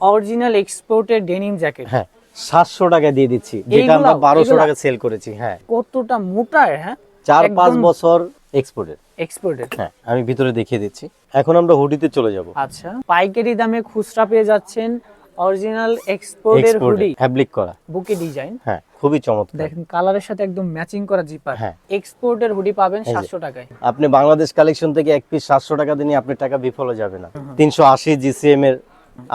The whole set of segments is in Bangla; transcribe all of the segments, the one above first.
অরিজিনাল এক্সপোর্টের ডেনিম জ্যাকেট। হ্যাঁ সাতশো টাকা দিয়ে দিচ্ছি যেটা আমরা বারোশো টাকা সেল করেছি হ্যাঁ। কতটা মোটা হ্যাঁ? চার পাঁচ বছর এক্সপোর্টের এক্সপোর্টেড হ্যাঁ আমি ভিতরে দেখিয়ে দিচ্ছি। এখন আমরা হুডিতে চলে যাব। আচ্ছা পাইকারি দামে খুচরা পেয়ে যাচ্ছেন অরিজিনাল এক্সপোর্টের হুডি। ফ্যাব্রিক করা। বুকে ডিজাইন হ্যাঁ খুবই চমৎকার। দেখেন কালারের সাথে একদম ম্যাচিং করা জিপার হ্যাঁ। এক্সপোর্টের হুডি পাবেন এই যে। সাতশো টাকায়। আপনি বাংলাদেশ কালেকশন থেকে এক পিস সাতশো টাকা দিয়ে আপনার টাকা বিফলে যাবে না। তিনশো আশি জিসিএম এর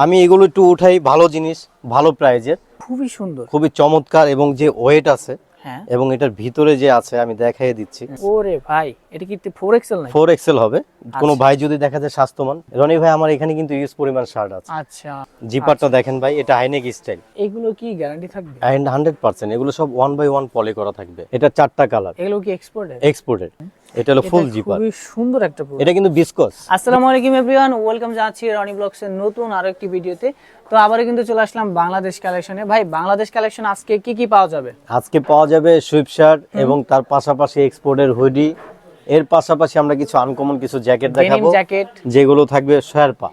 আমি এগুলো একটু উঠাই ভালো জিনিস ভালো প্রাইজের খুবই সুন্দর। খুবই চমৎকার এবং যে ওয়েট আছে হ্যাঁ। এবং এটার ভিতরে যে আছে আমি দেখাই দিচ্ছি। ওরে ভাই এটা কি ফোর এক্সেল নাকি? ফোর এক্সেল হবে। কোনো আচ্ছা। ভাই যদি দেখা যায় স্বাস্থ্যবান রনি ভাই আমার এখানে কিন্তু ইউজ পরিমাণ শার্ট আছে। আচ্ছা। জিপারটা দেখেন ভাই এটা হাইনেক স্টাইল এগুলো কি গ্যারান্টি থাকবে? অ্যান্ড হান্ড্রেড পার্সেন্ট এগুলো সব ওয়ান বাই ওয়ান পলি করা থাকবে। এটা চারটা কালার এগুলো কি এক্সপোর্টের এক্সপোর্টেড এটা হলো ফুল জিপার। খুবই সুন্দর একটা। এটা কিন্তু বিসকস আসসালামু আলাইকুম এভরিওয়ান ওয়েলকাম জানাচ্ছি রনি ব্লগসের নতুন আরও একটি ভিডিওতে। তো কিন্তু চলে আসলাম বাংলাদেশ কালেকশনে ভাই বাংলাদেশ কালেকশন আজকে কি কি পাওয়া যাবে? আজকে পাওয়া যাবে সুইপ শার্ট এবং তার পাশাপাশি এক্সপোর্টের হুডি এর পাশাপাশি আমরা কিছু আনকমন কিছু জ্যাকেট দেখাবো জ্যাকেট যেগুলো থাকবে শেরপা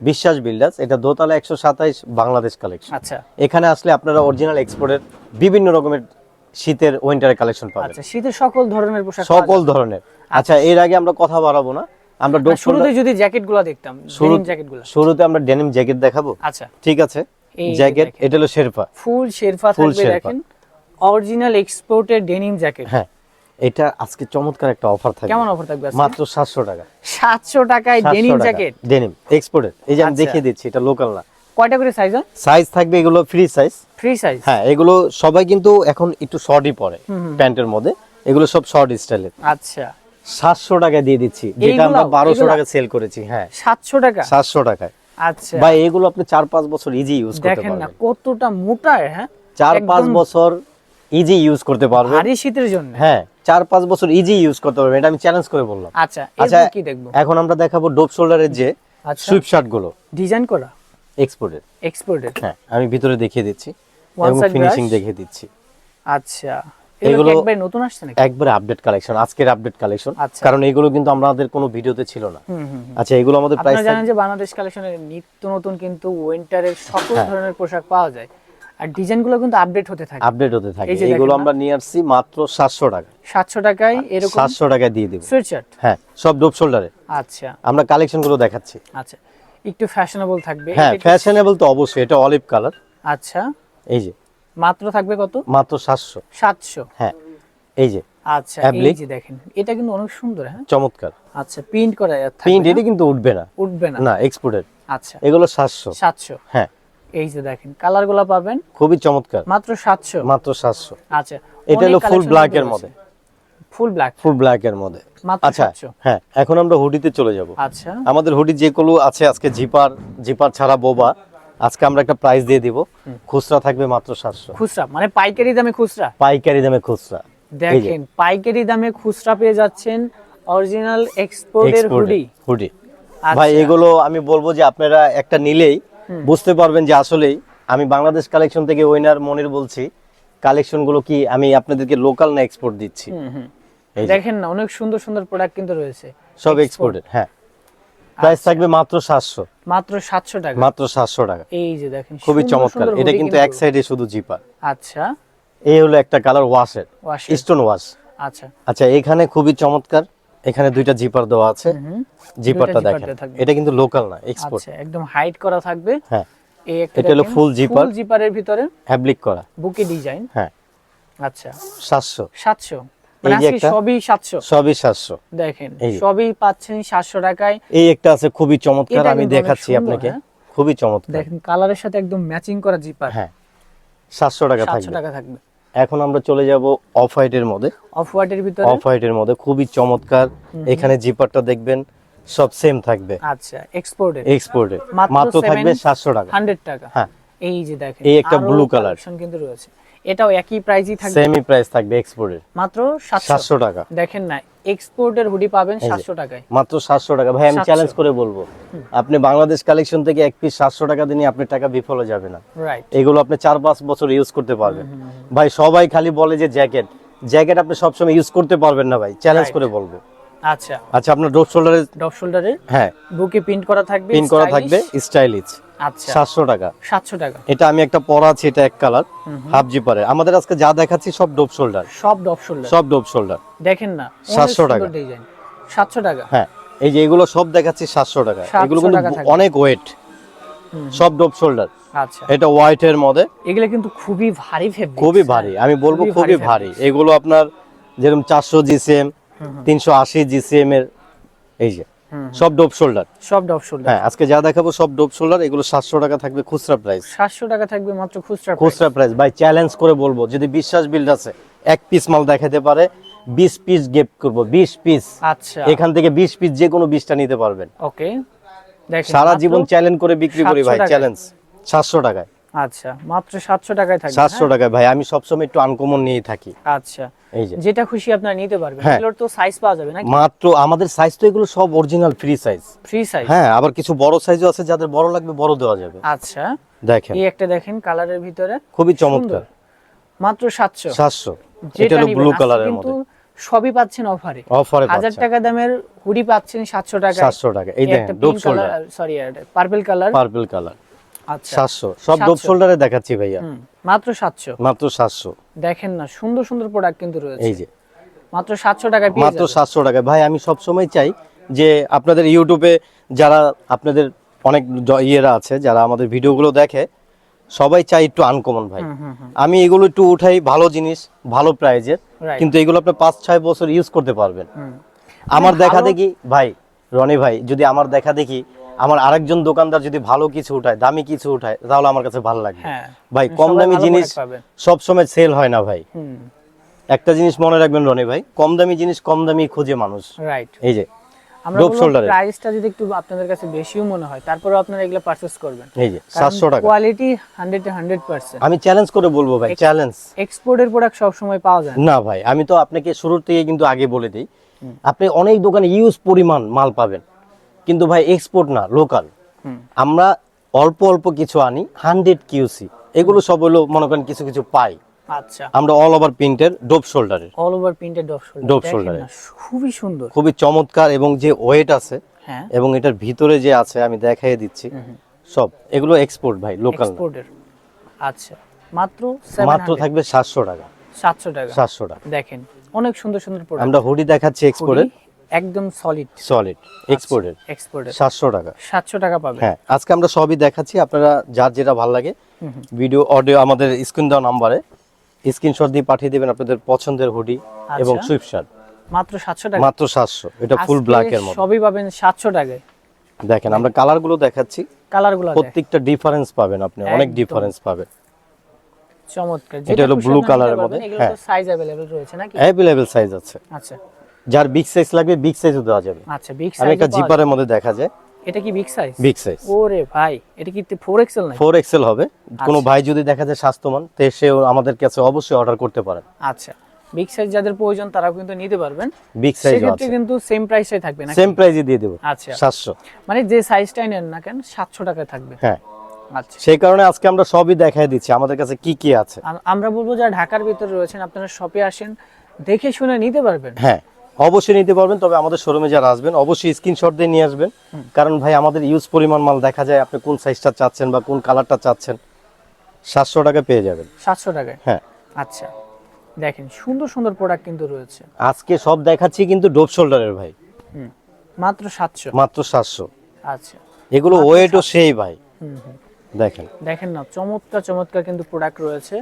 বিশ্বাস বিল্ডার্স এটা দোতলা একশো সাতাইশ বাংলাদেশ কালেকশন আচ্ছা। এখানে আসলে আপনারা অরিজিনাল এক্সপোর্টের বিভিন্ন রকমের শীতের উইন্টারের কালেকশন পাবেন। আচ্ছা শীতের সকল ধরনের পোশাক সকল ধরনের। আচ্ছা এর আগে আমরা কথা বাড়াবো না। আমরা শুরুতে যদি জ্যাকেটগুলো দেখতাম ডেনিম জ্যাকেটগুলো শুরুতে আমরা ডেনিম জ্যাকেট দেখাবো? আচ্ছা। ঠিক আছে? জ্যাকেট এটা হলো শেরপা। ফুল Full থাকবে দেখেন অরিজিনাল এক্সপোর্টের ডেনিম জ্যাকেট হ্যাঁ এটা আজকে চমৎকার একটা অফার থাকবে। কেমন অফার থাকবে মাত্র সাতশো টাকা। সাতশো টাকায় ডেনিম জ্যাকেট ডেনিম এক্সপোর্টের এই যে আমি আচ্ছা। দেখিয়ে দিচ্ছি এটা লোকাল না। কয়টা করে সাইজ হয়? সাইজ থাকবে এগুলো ফ্রি সাইজ ফ্রি সাইজ হ্যাঁ এগুলো সবাই কিন্তু এখন একটু শর্টই পরে প্যান্টের মধ্যে। এগুলো সব শর্ট স্টাইলের আচ্ছা। সাতশো টাকা দিয়ে দিচ্ছি যেটা আমরা বারোশো টাকা সেল করেছি হ্যাঁ। সাতশো টাকা? সাতশো টাকায়। আচ্ছা। ভাই এগুলো আপনি চার পাঁচ বছর ইজি ইউজ করতে দেখেন না কতটা মোটা হ্যাঁ? চার পাঁচ বছর ইজি ইউজ করতে পারবেন। ভারী শীতের জন্য। হ্যাঁ চার পাঁচ বছর ইজি ইউজ করতে পারবেন এটা আমি চ্যালেঞ্জ করে বললাম। আচ্ছা আচ্ছা কি দেখব? এখন আমরা দেখাবো ডোপ শোল্ডারের যে আচ্ছা। সুইপ শার্টগুলো। ডিজাইন করা? এক্সপোর্টের এক্সপোর্টেড হ্যাঁ আমি ভিতরে দেখিয়ে দিচ্ছি এবং ফিনিশিং দেখিয়ে দিচ্ছি। আচ্ছা। এগুলো একবার নতুন আসছে নাকি? একবারে আপডেট কালেকশন আজকের আপডেট কালেকশন আচ্ছা। কারণ এগুলো কিন্তু আমাদের কোনো ভিডিওতে ছিল না। আচ্ছা এগুলো আমাদের প্রাইস আপনারা জানেন যে বাংলাদেশ কালেকশনের নিত্য নতুন কিন্তু উইন্টারের সকল হ্যাঁ। ধরনের পোশাক পাওয়া যায়। আর ডিজাইনগুলো কিন্তু আপডেট হতে থাকে। আপডেট হতে থাকে। এই যে দেখেন এগুলো আমরা নিয়ে আসছি মাত্র সাতশো টাকা। সাতশো টাকায় এরকম সাতশো টাকায় দিয়ে দিব। সুইট শার্ট হ্যাঁ সব ডোপ শোল্ডারে আচ্ছা। আমরা কালেকশনগুলো দেখাচ্ছি। আচ্ছা। একটু ফ্যাশনেবল থাকবে। হ্যাঁ ফ্যাশনেবল তো অবশ্যই এটা অলিভ কালার আচ্ছা। এই যে। মাত্র থাকবে কত? মাত্র সাতশো। সাতশো। হ্যাঁ এই যে। আচ্ছা এই যে দেখেন এটা কিন্তু অনেক সুন্দর হ্যাঁ? চমৎকার। আচ্ছা প্রিন্ট করা থাকবে প্রিন্ট? এটা কিন্তু উঠবে না। উঠবে না। না এক্সপোর্টের আচ্ছা। এগুলো সাতশো। সাতশো। হ্যাঁ। এই যে দেখেন কালারগুলা পাবেন? খুবই চমৎকার। মাত্র সাতশো। মাত্র সাতশো। আচ্ছা এটা হলো ফুল ব্ল্যাক এর মধ্যে। ফুল ব্ল্যাক ফুল ব্ল্যাক এর মধ্যে। আচ্ছা হ্যাঁ এখন আমরা হুডিতে চলে যাব। আচ্ছা। আমাদের হুডি যেগুলো আছে আজকে জিপার জিপার ছাড়া বোবা আজকে আমরা একটা প্রাইস দিয়ে দিব। খুচরা থাকবে মাত্র সাতশো। খুচরা মানে পাইকারি দামে খুচরা? পাইকারি দামে খুচরা। দেখেন পাইকারি দামে খুচরা পেয়ে যাচ্ছেন অরিজিনাল এক্সপোর্টের হুডি হুডি। ভাই এগুলো আমি বলব যে আপনারা একটা নিলেই বুঝতে পারবেন যে আসলেই আমি বাংলাদেশ কালেকশন থেকে ওইনার মনির বলছি। কালেকশনগুলো কি আমি আপনাদেরকে লোকাল না এক্সপোর্ট দিচ্ছি? দেখেন না অনেক সুন্দর সুন্দর প্রোডাক্ট কিন্তু রয়েছে। সব এক্সপোর্টেড হ্যাঁ। প্রাইস আচ্ছা। থাকবে মাত্র 700 মাত্র 700 টাকা। মাত্র 700 টাকা। এই যে দেখেন খুবই চমৎকার। এটা কিন্তু এক সাইডে শুধু জিপার আচ্ছা। এই হলো একটা কালার ওয়াশের স্টোন ওয়াশ আচ্ছা। আচ্ছা এখানে খুবই চমৎকার। এখানে দুইটা জিপার দেওয়া আছে। জিপারটা দেখেন। এটা কিন্তু লোকাল না এক্সপোর্ট আচ্ছা একদম হাইড করা থাকবে। হ্যাঁ। এই একটা এটা হলো ফুল জিপার ফুল জিপারের ভিতরে অ্যাপ্লিক করা। বুকে ডিজাইন হ্যাঁ। আচ্ছা। 700 700 সবই সাতশো। সবই সাতশো। দেখেন সবই পাচ্ছেন সাতশো টাকায়। এই একটা আছে খুবই চমৎকার এটা আমি দেখাচ্ছি আপনাকে। হ্যাঁ? খুবই চমৎকার। দেখেন কালারের সাথে একদম ম্যাচিং করা জিপার। হ্যাঁ সাতশো টাকা সাতশো থাকবে। টাকা থাকবে। এখন আমরা চলে যাব অফ হোয়াইটের মধ্যে। অফ হোয়াইটের ভিতরে? অফ হোয়াইটের মধ্যে খুবই চমৎকার। এখানে জিপারটা দেখবেন সব সেম থাকবে। আচ্ছা এক্সপোর্টে মাত্র থাকবে 7 সাতশো টাকা। হান্ড্রেড টাকা। হ্যাঁ। এই যে দেখেন এই একটা ব্লু কালার কিন্তু রয়েছে। এটাও একই প্রাইসই থাকবে। সেমই প্রাইস থাকবে এক্সপোর্টের মাত্র সাতশো। সাতশো টাকা। দেখেন না এক্সপোর্টের হুডি পাবেন এই যে। সাতশো টাকায়। মাত্র সাতশো টাকা। ভাই আমি চ্যালেঞ্জ করে বলব আপনি বাংলাদেশ কালেকশন থেকে এক পিস সাতশো টাকা দিয়ে আপনার টাকা বিফলে যাবে না। রাইট এগুলো আপনি চার পাঁচ বছর ইউজ করতে পারবেন। ভাই সবাই খালি বলে যে জ্যাকেট জ্যাকেট আপনি সবসময় ইউজ করতে পারবেন না ভাই। চ্যালেঞ্জ করে বলব। আচ্ছা। আচ্ছা আপনার ডপ শোল্ডারে ডপ শোল্ডারে হ্যাঁ। বুকে প্রিন্ট করা থাকবে প্রিন্ট করা থাকবে স্টাইলিশ সাতশো টাকা। সাতশো টাকা। এটা আমি একটা পরা আছে এটা এক কালার হাফ জিপারে। আমাদের আজকে যা দেখাচ্ছি সব ডোপ শোল্ডার। সব ডপ শোল্ডার। সব ডোপ শোল্ডার। দেখেন না 700 টাকা। সাতশো টাকা। হ্যাঁ এই যে এগুলো সব দেখাচ্ছি সাতশো টাকা। এগুলো কিন্তু অনেক ওয়েট সব ডোপ শোল্ডার। আচ্ছা। এটা হোয়াইটের মধ্যে। এগুলো কিন্তু খুবই ভারী ফেব্রিক খুবই ভারী। আমি বলব খুবই ভারী এগুলো আপনার যেরকম চারশো জিসিএম তিনশো আশি জিসিএম এর এই যে। সব শোল্ডার? সব শোল্ডার। হ্যাঁ আজকে যা দেখাবো সব শোল্ডার এগুলো সাতশো টাকা থাকবে খুচরা প্রাইস সাতশো টাকা থাকবে মাত্র খুচরা খুচরা প্রাইস ভাই চ্যালেঞ্জ করে বলব যদি বিশ্বাস বিল্ড আছে এক পিস মাল দেখাতে পারে বিশ পিস গিফট করব বিশ পিস আচ্ছা। এখান থেকে বিশ পিস যে কোনো বিশটা নিতে পারবেন। ওকে দেখেন সারা জীবন চ্যালেঞ্জ করে বিক্রি করি ভাই চ্যালেঞ্জ সাতশো টাকায়। আচ্ছা মাত্র সাতশো টাকায় থাকবে সাতশো টাকায়। ভাই আমি সবসময় একটু আনকমন নিয়ে থাকি। হ্যাঁ? আচ্ছা এই যে। যেটা খুশি আপনারা নিতে পারবেন। হ্যাঁ। এগুলোর তো সাইজ পাওয়া যাবে নাকি? মাত্র আমাদের সাইজ তো এগুলো সব original free size free size হ্যাঁ আবার কিছু বড় সাইজও আছে যাদের বড় লাগবে বড় দেওয়া যাবে। আচ্ছা। দেখেন। এই একটা দেখেন কালারের ভিতরে। খুবই চমৎকার। মাত্র সাতশো। সাতশো। এটা যেটা হলো ব্লু কালারের মধ্যে। সবই পাচ্ছেন অফারে অফারে হাজার টাকা দামের হুডি পাচ্ছেন সাতশো টাকা সাতশো টাকা। এই দেখেন drop shoulder sorry purple colour purple colour সাতশো। সব ডোপ 700 শোল্ডারে দেখাচ্ছি ভাইয়া। মাত্র সাতশো। মাত্র সাতশো। দেখেন না সুন্দর সুন্দর প্রোডাক্ট কিন্তু রয়েছে। এই যে। মাত্র সাতশো টাকায় পেয়ে মাত্র। সাতশো ভাই আমি সব সময় চাই যে আপনাদের ইউটিউবে যারা আপনাদের অনেক ইয়েরা আছে যারা আমাদের ভিডিওগুলো দেখে সবাই চাই একটু আনকমন ভাই। আমি এগুলো একটু উঠাই ভালো জিনিস ভালো প্রাইজের. কিন্তু এগুলো আপনি পাঁচ ছয় বছর ইউজ করতে পারবেন। আমার দেখা দেখি ভাই রনি ভাই যদি আমার দেখা দেখি আমার আরেকজন দোকানদার যদি ভালো কিছু উঠায় দামি কিছু উঠায় তাহলে আমার কাছে ভালো লাগবে। হ্যাঁ ভাই কম দামি জিনিস product পাবেন। সব সময় সেল হয় না ভাই। একটা জিনিস মনে রাখবেন রনি ভাই কম দামি জিনিস কম দামি খুঁজে মানুষ। রাইট এই যে আমরা Dope বলব shoulder এর। প্রাইসটা যদি একটু আপনাদের কাছে বেশিও মনে হয় তারপরেও আপনারা এগুলো পারচেজ করবেন। এই যে সাতশো টাকা। কোয়ালিটি হান্ড্রেড হান্ড্রেড পার্সেন্ট আমি চ্যালেঞ্জ করে বলব ভাই চ্যালেঞ্জ এক্সপোর্টের প্রোডাক্ট সব সময় পাওয়া যায়। না। ভাই আমি তো আপনাকে শুরুর থেকে কিন্তু আগে বলে দিই আপনি অনেক দোকানে ইউজ পরিমাণ মাল পাবেন। কিন্তু ভাই এক্সপোর্ট না লোকাল আমরা অল্প অল্প কিছু আনি হান্ড্রেড কিউসি এগুলো সব হলো মনে করেন কিছু কিছু পাই। আচ্ছা। আমরা অল ওভার প্রিন্টের drop শোল্ডারের all over printed drop shoulder shoulder খুবই সুন্দর। খুবই চমৎকার এবং যে ওয়েট আছে হ্যাঁ। এবং এটার ভিতরে যে আছে আমি দেখাই দিচ্ছি। সব এগুলো এক্সপোর্ট ভাই লোকাল এক্সপোর্টের আচ্ছা। মাত্র মাত্র থাকবে সাতশো টাকা। সাতশো টাকা। সাতশো টাকা। দেখেন অনেক সুন্দর সুন্দর প্রোডাক্ট আমরা হুডি দেখাচ্ছি এক্সপোর্টের একদম সলিড সলিড এক্সপোর্টের এক্সপোর্টের সাতশো টাকা সাতশো টাকা পাবে হ্যাঁ আজকে আমরা সবই দেখাচ্ছি আপনারা যার যেটা ভালো লাগে ভিডিও অডিও আমাদের স্ক্রিন দেওয়া নাম্বারে স্ক্রিনশট দিয়ে পাঠিয়ে দেবেন আপনাদের পছন্দের হুডি এবং আচ্ছা। সুইফট শার্ট মাত্র সাতশো টাকা মাত্র সাতশো এটা ফুল আজকে ব্ল্যাক এর মধ্যে সবই পাবেন সাতশো টাকায় দেখেন আমরা কালার গুলো দেখাচ্ছি কালার গুলো প্রত্যেকটা ডিফারেন্স পাবেন আপনি অনেক একদম। ডিফারেন্স পাবেন চমৎকার এটা হলো খুশি blue আপনারা colour নিতে এর পারবেন। মধ্যে, এগুলো হ্যাঁ। তো সাইজ अवेलेबल রয়েছে নাকি অ্যাভেলেবেল সাইজ আছে আচ্ছা যার বিগ সাইজ লাগবে বিগ সাইজও দেওয়া যাবে। আচ্ছা বিগ সাইজ একটা জিপারের মধ্যে দেখা যায়। এটা কি বিগ সাইজ বিগ সাইজ ওরে ভাই এটা কি 4 এক্সেল নাকি? ফোর এক্সেল হবে। কোনো আচ্ছা। ভাই যদি দেখা যায় স্বাস্থ্যবান তো সেও আমাদের কাছে অবশ্যই অর্ডার করতে পারেন আচ্ছা বিগ সাইজ যাদের প্রয়োজন তারা কিন্তু নিতে পারবেন। বিগ সেক্ষেত্রে আছে। কিন্তু সেম প্রাইসে থাকবে না সেম প্রাইজে দিয়ে দেবো। আচ্ছা। সাতশো। মানে যে সাইজটাই নেন না কেন সাতশো টাকায় থাকবে। হ্যাঁ। আচ্ছা। সেই কারণে আজকে আমরা সবই দেখাই দিচ্ছি আমাদের কাছে কি কি আছে। আমরা বলব যারা ঢাকার ভিতরে রয়েছেন আপনারা শপে আসেন দেখে শুনে নিতে পারবেন। হ্যাঁ। অবশ্যই নিতে পারবেন তবে আমাদের শোরুমে যারা আসবেন অবশ্যই স্ক্রিনশট দিয়ে নিয়ে আসবেন। কারণ ভাই আমাদের ইউজ পরিমাণ মাল দেখা যায় আপনি কোন সাইজটা চাচ্ছেন বা কোন কালারটা চাচ্ছেন সাতশো টাকা পেয়ে যাবেন। সাতশো টাকায়? হ্যাঁ। আচ্ছা। দেখেন সুন্দর সুন্দর প্রোডাক্ট কিন্তু রয়েছে। আজকে সব দেখাচ্ছি কিন্তু ডোপ শোল্ডারের ভাই। মাত্র সাতশো? মাত্র সাতশো। আচ্ছা। এগুলো ওয়েটও সেই ভাই। হুম হুম। দেখেন। দেখেন না চমৎকার চমৎকার কিন্তু প্রোডাক্ট রয়েছে।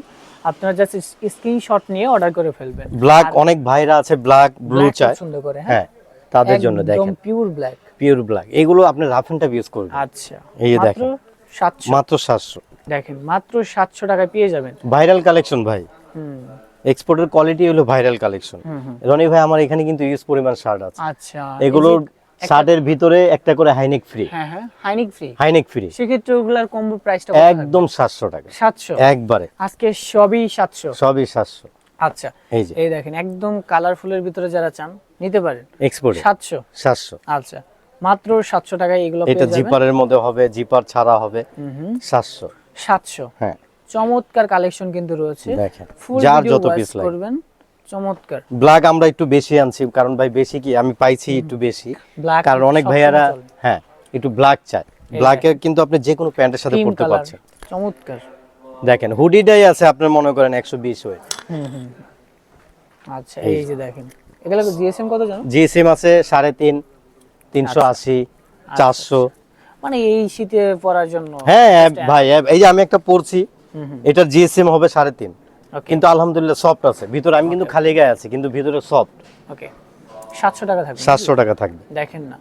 আপনারা জাস্ট স্ক্রিনশট নিয়ে অর্ডার করে ফেলবেন। ব্ল্যাক অনেক ভাইরা আছে ব্ল্যাক ব্লু চায়। পছন্দ করে হ্যাঁ? হ্যাঁ তাদের জন্য একদম দেখেন। পিওর ব্ল্যাক পিওর ব্ল্যাক এগুলো আপনি রাফ এন্ড টাফ ইউজ করবেন। আচ্ছা এই দেখেন। সাতশো। মাত্র সাতশো। দেখেন মাত্র সাতশো টাকায় পেয়ে যাবেন। ভাইরাল কালেকশন ভাই। হুম। এক্সপোর্টের কোয়ালিটি হলো ভাইরাল কালেকশন রনি ভাই আমার এখানে কিন্তু ইউজ পরিমাণ শার্ট আছে। আচ্ছা এগুলোর শার্টের ভিতরে একটা করে হাইনেক ফ্রি হ্যাঁ হ্যাঁ হাইনিক ফ্রি হাইনেক ফ্রি সেক্ষেত্রে ওগুলার কম্বো প্রাইসটা একদম সাতশো টাকা। সাতশো? একবারে। আজকে সবই সাতশো। সবই সাতশো। আচ্ছা এই যে। এই দেখেন একদম কালারফুলের ভিতরে যারা চান নিতে পারেন। এক্সপোর্ট সাতশো? সাতশো। আচ্ছা মাত্র সাতশো টাকায় এগুলো এটা পেয়ে যাবেন। জিপারের মধ্যে হবে জিপার ছাড়া হবে। সাতশো। হ্যাঁ। চমৎকার কালেকশন কিন্তু রয়েছে। দেখেন যার যত পিস লাগে। করবেন। চমৎকার। ব্ল্যাক আমরা একটু বেশি আনছি কারণ ভাই বেশি কি আমি পাইছি একটু বেশি। কারণ অনেক ভাইয়ারা হ্যাঁ একটু ব্ল্যাক চায়। ব্ল্যাকে কিন্তু আপনি যে কোনো প্যান্টের সাথে কালার পারছেন। চমৎকার। দেখেন হুডিটাই আছে আপনার মনে করেন একশো বিশ ওয়েট। হুম হুম। আচ্ছা এই যে দেখেন। এগুলো জিএসএম কত জানো? জিএসএম আছে সাড়ে তিন তিনশো আশি আচ্ছা। চারশো। মানে এই শীতে পরার জন্য হ্যাঁ ভাই এই যে আমি একটা পরছি এটার জিএসএম হবে সাড়ে তিন। ওকে কিন্তু আলহামদুলিল্লাহ সফট আছে। ভিতরে আমি কিন্তু খালি গায়ে আছি কিন্তু ভিতরে সফট ওকে সাতশো টাকা থাকবে সাতশো টাকা থাকবে। দেখেন না।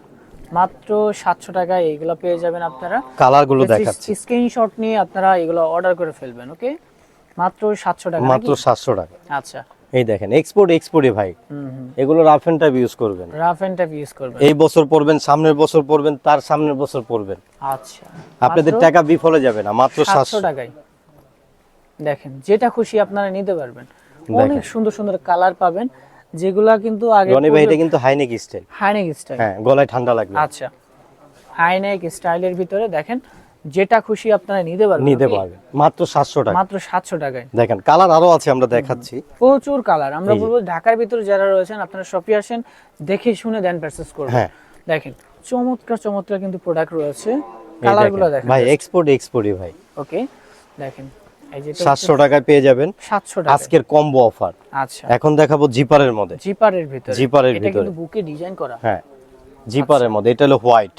মাত্র সাতশো টাকায় এইগুলো পেয়ে যাবেন আপনারা। কালারগুলো দেখাচ্ছি। স্ক্রিনশট নিয়ে আপনারা এগুলো অর্ডার করে ফেলবেন ওকে মাত্র সাতশো টাকা মাত্র? সাতশো টাকা। আচ্ছা। এই দেখেন এক্সপোর্ট এক্সপোর্টে ভাই। এগুলো রাফ এন্ড টাইপ ইউজ করবেন। রাফ এন্ড টাইপ ইউজ করবেন। এই বছর পরবেন সামনের বছর পরবেন তার সামনের বছর পরবেন। আচ্ছা। আপনাদের টাকা বিফলে যাবে না মাত্র সাতশো সাতশো। টাকায়। দেখেন যেটা খুশি আপনারা নিতে পারবেন। অনেক সুন্দর সুন্দর কালার পাবেন যেগুলা কিন্তু আগে রনি ভাই এটা কিন্তু হাইনেক স্টাইল। High neck style. হ্যাঁ গলায় ঠান্ডা লাগবে। আচ্ছা হাইনেক স্টাইলের ভিতরে দেখেন যেটা খুশি আপনারা নিতে পারবেন। নিতে পারবেন। মাত্র সাতশো টাকা। মাত্র সাতশো টাকায়। দেখেন কালার আরও আছে আমরা দেখাচ্ছি। প্রচুর কালার। আমরা বলব ঢাকার ভিতরে যারা রয়েছেন আপনারা শপে আসেন দেখে শুনে দেন পারচেস করবেন। হ্যাঁ। দেখেন চমৎকার চমৎকার কিন্তু প্রোডাক্ট রয়েছে। এই কালার দেখেন। ভাই এক্সপোর্ট এক্সপোর্টই ভাই। ওকে দেখেন সাতশো টাকায় পেয়ে যাবেন। আজকের কম্বো অফার আচ্ছা। এখন দেখাবো জিপারের মধ্যে। জিপারের ভিতরে। জিপারের ভিতরে। কিন্তু বুকে ডিজাইন করা। হ্যাঁ জিপারের মধ্যে। এটা হলো হোয়াইট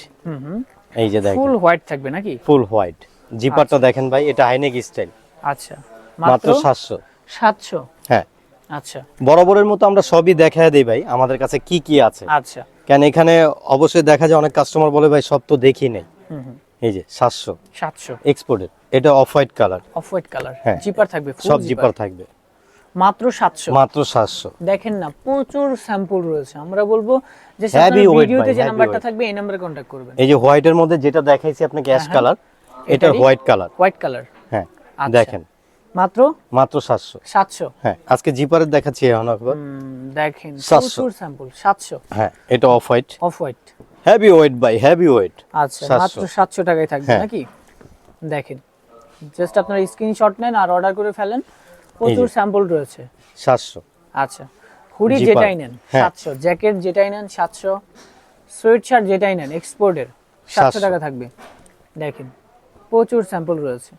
এই যে দেখেন। ফুল হোয়াইট থাকবে নাকি? ফুল হোয়াইট জিপারটা দেখেন ভাই এটা হাইনেক স্টাইল আচ্ছা। মাত্র মাত্র সাতশো। সাতশো? হ্যাঁ। আচ্ছা। বরাবরের মতো আমরা সবই দেখায় দেই ভাই আমাদের কাছে কি কি আছে। আচ্ছা। কেন এখানে অবশ্যই দেখা যায় অনেক কাস্টমার বলে ভাই সব তো দেখি নেই। এই যে সাতশো। সাতশো। এক্সপোর্টের এটা off white colour off white colour হ্যাঁ। জিপার থাকবে সব জিপার থাকবে। মাত্র সাতশো। মাত্র সাতশো। দেখেন না প্রচুর স্যাম্পল রয়েছে। আমরা বলব যে ভিডিওতে যে নাম্বারটা থাকবে এই নাম্বারে কন্ট্যাক্ট করবেন। এই যে হোয়াইটের মধ্যে যেটা দেখাইছি আপনাকে অ্যাশ হ্যাঁ। কালার এটা হোয়াইট কালার হোয়াইট কালার হ্যাঁ আচ্ছা। দেখেন। মাত্র? মাত্র সাতশো। সাতশো। হ্যাঁ আজকে জিপারের দেখাচ্ছি এখন একবার দেখেন 700 প্রচুর স্যাম্পল সাতশো। হ্যাঁ এটা off white off white heavy weight by heavy weight আচ্ছা 700 মাত্র সাতশো টাকায় থাকবে হ্যাঁ। নাকি? দেখেন জাস্ট আপনারা স্ক্রিনশট নেন আর অর্ডার করে ফেলেন। প্রচুর স্যাম্পল রয়েছে। সাতশো। আচ্ছা হুডি যেটাই নেন হ্যাঁ। সাতশো। জ্যাকেট যেটাই নেন সাতশো। সোয়েট শার্ট যেটাই নেন এক্সপোর্টের সাতশো 700 টাকা থাকবে। দেখেন প্রচুর স্যাম্পল রয়েছে।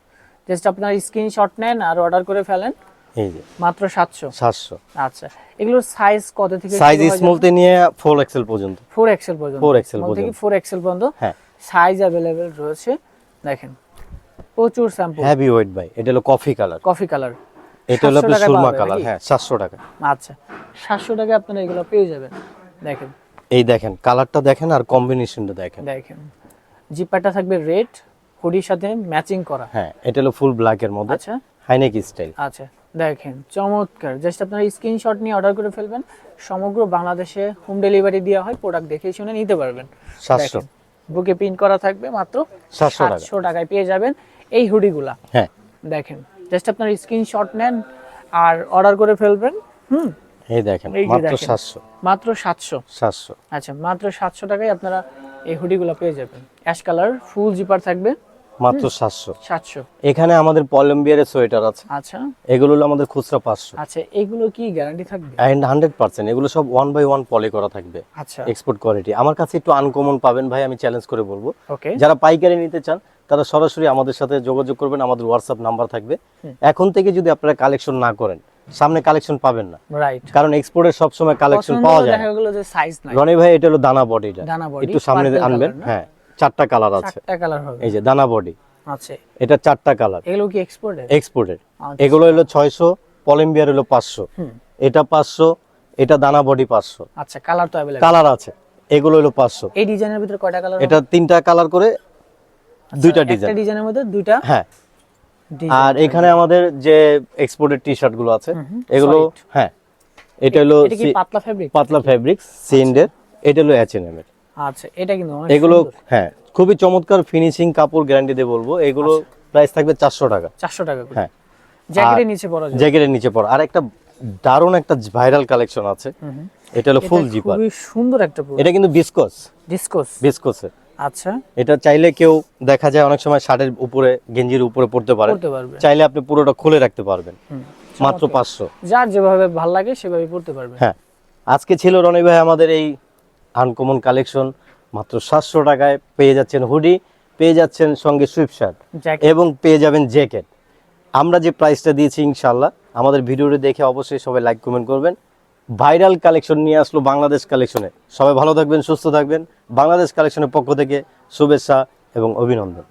জাস্ট আপনার স্ক্রিনশট নেন আর অর্ডার করে ফেলেন। এই যে। মাত্র সাতশো? সাতশো। আচ্ছা এগুলোর সাইজ কত থেকে সাইজ স্মল থেকে নিয়ে ফোর এক্সেল পর্যন্ত। ফোর এক্সেল পর্যন্ত। 4XL Small থেকে পর্যন্ত। ফোর এক্সেল পর্যন্ত হ্যাঁ। সাইজ অ্যাভেলেবেল রয়েছে। দেখেন প্রচুর স্যাম্পল হেভি ওয়েট বাই এটা হলো কফি কালার কফি কালার এটা হলো আপনার সুরমা কালার হ্যাঁ সাতশো টাকা আচ্ছা সাতশো টাকায় আপনারা এগুলো পেয়ে যাবেন। দেখেন। এই দেখেন কালারটা দেখেন আর কম্বিনেশনটা দেখেন। দেখেন জিপারটা থাকবে রেড হুডির সাথে ম্যাচিং করা। হ্যাঁ এটা হলো ফুল ব্ল্যাক এর মধ্যে। আচ্ছা। হাইনেক স্টাইল আচ্ছা। দেখেন চমৎকার। জাস্ট আপনারা স্ক্রিনশট নিয়ে অর্ডার করে ফেলবেন। সমগ্র বাংলাদেশে হোম ডেলিভারি দেওয়া হয় প্রোডাক্ট দেখে শুনে নিতে পারবেন। বুকে পিন করা থাকবে মাত্র 700। সাতশো টাকায় পেয়ে যাবেন এই হুডিগুলা। হ্যাঁ। দেখেন জাস্ট আপনার স্ক্রিনশট নেন আর অর্ডার করে ফেলবেন হুম? এই দেখেন মাত্র দেখেন। সাতশো। মাত্র সাতশো। সাতশো। আচ্ছা মাত্র সাতশো টাকায় আপনারা এই হুডিগুলো পেয়ে যাবেন। অ্যাশ কালার ফুল জিপার থাকবে। মাত্র সাতশো। সাতশো। এখানে আমাদের পলম্বিয়ারের সোয়েটার আছে। আচ্ছা। এগুলো হলো আমাদের খুচরা পাঁচশো। আচ্ছা এগুলো কি গ্যারান্টি থাকবে? হান্ড্রেড পার্সেন্ট এগুলো সব ওয়ান বাই ওয়ান পলি করা থাকবে। আচ্ছা। এক্সপোর্ট কোয়ালিটি আমার কাছে একটু আনকমন পাবেন ভাই আমি চ্যালেঞ্জ করে বলব। ওকে যারা পাইকারি নিতে চান তারা সরাসরি আমাদের সাথে যোগাযোগ করবেন আমাদের হোয়াটসঅ্যাপ নাম্বার থাকবে। এখন থেকে যদি আপনারা কালেকশন না করেন সামনে কালেকশন পাবেন না। রাইট কারণ এক্সপোর্টের সবসময় কালেকশন পাওয়া যায় দেখা না। যে সাইজ নাই। রনি ভাই এটা হলো দানা বডিটা। একটু সামনে আনবেন হ্যাঁ। চারটা কালার আছে। চারটা কালার হবে। এই যে দানা বডি। আচ্ছা এটা চারটা কালার। এগুলো কি এক্সপোর্টের আচ্ছা। এগুলো হলো ছয়শো পলিম্বিয়ার হলো পাঁচশো। হুম। এটা পাঁচশো এটা দানা বডি পাঁচশো। আচ্ছা কালার তো অ্যাভেলেবল কালার আছে। এগুলো হলো পাঁচশো। এই ডিজাইনের ভিতরে কয়টা কালার এটা তিনটা কালার করে দুইটা ডিজাইন একটা ডিজাইন। ডিজাইনের মধ্যে দুইটা হ্যাঁ। আর এখানে আমাদের যে এক্সপোর্টেড টি শার্টগুলো আছে এগুলো হ্যাঁ এটা হলো পাতলা ফেব্রিক পাতলা ফেব্রিক্স সিন্ডের এটা হলো এইচএনএম এর। আচ্ছা এটা কিন্তু এগুলো হ্যাঁ খুবই চমৎকার ফিনিশিং কাপড় গ্যারান্টি দিয়ে বলব। এগুলো প্রাইস থাকবে চারশো টাকা। চারশো টাকা হ্যাঁ। জ্যাকেটের নিচে পরা জ্যাকেটের নিচে পড়া আর একটা দারুণ একটা ভাইরাল কালেকশন আছে। এটা হলো ফুল জিপার খুবই সুন্দর একটা এটা কিন্তু বিসকস ডিসকোস বিসকসের আচ্ছা। এটা চাইলে কেউ দেখা যায় অনেক সময় শার্টের উপরে গেঞ্জির উপরে পড়তে পারে। চাইলে আপনি পুরোটা খুলে রাখতে পারবেন। মাত্র পাঁচশো। যার যেভাবে ভালো লাগে সেভাবে পড়তে পারবে। হ্যাঁ। আজকে ছিল রনি ভাই আমাদের এই আনকমন কালেকশন মাত্র সাতশো টাকায় পেয়ে যাচ্ছেন হুডি পেয়ে যাচ্ছেন সঙ্গে সুইপশার্ট এবং পেয়ে যাবেন জ্যাকেট আমরা যে প্রাইসটা দিয়েছি ইনশাল্লাহ আমাদের ভিডিওটি দেখে অবশ্যই সবাই লাইক কমেন্ট করবেন। ভাইরাল কালেকশন নিয়ে আসলো বাংলাদেশ কালেকশনে সবাই ভালো থাকবেন সুস্থ থাকবেন। বাংলাদেশ কালেকশনের পক্ষ থেকে শুভেচ্ছা এবং অভিনন্দন।